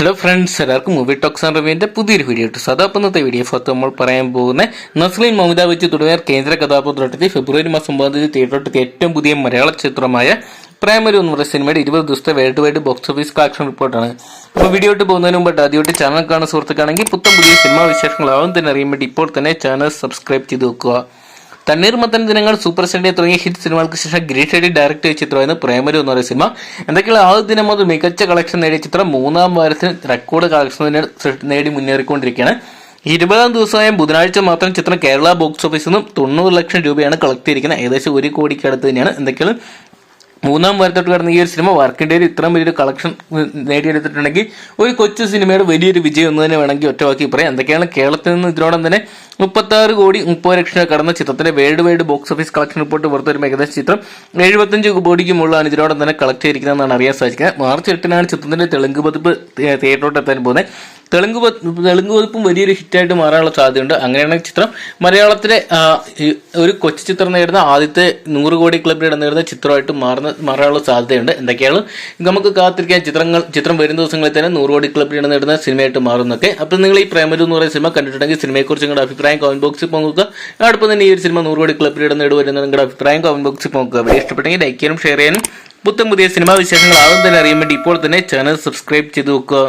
Hello friends എല്ലാവർക്കും movie talks and റിവ്യൂവിന്റെ പുതിയൊരു വീഡിയോ ഇട്ടു സദാ ഇന്നത്തെ വീഡിയോ ഭാഗത്ത് നമ്മൾ പറയാൻ പോകുന്ന നസ്ലിൻ മമിത വെച്ച് തുടങ്ങിയ കേന്ദ്ര കഥാപാത്രത്തിൽ ഫെബ്രുവരി മാസം ഒമ്പതാം തീയതി തിയേറ്ററിലെത്തിയ ഏറ്റവും പുതിയ മലയാള ചിത്രമായ പ്രൈമറി എന്ന് പറയുന്ന സിനിമയുടെ ഇരുപത് ദിവസത്തെ world wide box office collection റിപ്പോർട്ടാണ് അപ്പോൾ വീഡിയോ ഇട്ട് പോകുന്നതിന് മുമ്പ് ആദ്യമായിട്ട് ചാനൽ കാണുന്ന സുഹൃത്തുക്കാണെങ്കിൽ പുത്തം പുതിയ സിനിമാ വിശേഷങ്ങളാവും തന്നെ അറിയാൻ വേണ്ടി ഇപ്പോൾ തന്നെ ചാനൽ സബ്സ്ക്രൈബ് ചെയ്ത് വെക്കുക. തണ്ണീർമത്തൻ ദിനങ്ങൾ സൂപ്പർ സൺഡേ തുടങ്ങിയ ഹിറ്റ് സിനിമകൾക്ക് ശേഷം ഗ്രീഷ് ഷെഡി ഡയറക്ട് ചെയ്ത ചിത്രമായിരുന്നു പ്രേമരു എന്ന് പറയുന്ന സിനിമ. എന്തൊക്കെയുള്ള ആദ്യ ദിനം മുതൽ മികച്ച കളക്ഷൻ നേടിയ ചിത്രം? മൂന്നാം വാരത്തിന് റെക്കോർഡ് കളക്ഷൻ നേടി മുന്നേറിക്കൊണ്ടിരിക്കുകയാണ്. ഇരുപതാം ദിവസമായ ബുധനാഴ്ച മാത്രം ചിത്രം കേരള ബോക്സ് ഓഫീസിൽ നിന്നും തൊണ്ണൂറ് ലക്ഷം രൂപയാണ് കളക്ട് ചെയ്തിരിക്കുന്നത്. ഏകദേശം ഒരു കോടിക്ക് അടുത്ത് തന്നെയാണ്. എന്തൊക്കെയാണ് മൂന്നാം വാരത്തോട്ട് കടന്ന ഈ ഒരു സിനിമ വർക്കിന്റെ ഒരു ഇത്രയും വലിയൊരു കളക്ഷൻ നേടിയെടുത്തിട്ടുണ്ടെങ്കിൽ ഒരു കൊച്ചു സിനിമയുടെ വലിയൊരു വിജയം എന്ന് തന്നെ വേണമെങ്കിൽ ഒറ്റവാക്കി പറയാം. എന്തൊക്കെയാണ് കേരളത്തിൽ നിന്ന് ഇതിനോടൊപ്പം തന്നെ മുപ്പത്താറ് കോടി മുപ്പത് ലക്ഷം കടന്ന ചിത്രത്തിന്റെ world wide box office collection report പുറത്തു വരുമ്പോൾ ഏകദേശം ചിത്രം എഴുപത്തഞ്ച് കോടിക്ക് മുകളിലാണ് ഇതിനോടൊപ്പം തന്നെ കളക്ട് ചെയ്തിരിക്കുന്നതെന്നാണ് അറിയാൻ സാധിക്കുന്നത്. മാർച്ച് എട്ടിനാണ് ചിത്രത്തിന്റെ തെലുങ്ക് പതിപ്പ് തിയേറ്ററോട്ട് എത്താൻ പോകുന്നത്. തെലുങ്ക് തെലുങ്ക് പതിപ്പും വലിയൊരു ഹിറ്റായിട്ട് മാറാനുള്ള സാധ്യതയുണ്ട്. അങ്ങനെയാണ് ചിത്രം. മലയാളത്തിലെ ഒരു കൊച്ചു ചിത്രം നേടുന്ന ആദ്യത്തെ നൂറ് കോടി ക്ലബിൽ നേടുന്ന ചിത്രമായിട്ട് മാറുന്ന മാറാനുള്ള സാധ്യതയുണ്ട്. എന്തൊക്കെയാണ്? നമുക്ക് കാത്തിരിക്കാൻ ചിത്രങ്ങൾ ചിത്രം വരും ദിവസങ്ങളിൽ തന്നെ നൂറ് കോടി ക്ലബിൽ ഇടനേടുന്ന സിനിമയായിട്ട് മാറുന്നൊക്കെ. അപ്പോൾ നിങ്ങൾ ഈ പ്രേമരു എന്ന് പറയുന്ന സിനിമ കണ്ടിട്ടുണ്ടെങ്കിൽ സിനിമയെക്കുറിച്ച് നിങ്ങളുടെ അഭിപ്രായം കമന്റ് ബോക്സിൽ പങ്കുക അടുപ്പം തന്നെ ഈ ഒരു സിനിമ നൂറ് കോടി ക്ലബിൽ നേടുവരുന്ന നിങ്ങളുടെ അഭിപ്രായം കമന്റ് ബോക്സിൽ പങ്കുക വീഡിയോ ഇഷ്ടപ്പെട്ടെങ്കിൽ ലൈക്ക് ചെയ്യാനും ഷെയർ ചെയ്യാനും. പുത്തൻ പുതിയ സിനിമാ വിശേഷങ്ങൾ ആദ്യം തന്നെ അറിയാൻ വേണ്ടി ഇപ്പോൾ തന്നെ ചാനൽ സബ്സ്ക്രൈബ് ചെയ്ത് വെക്കുക.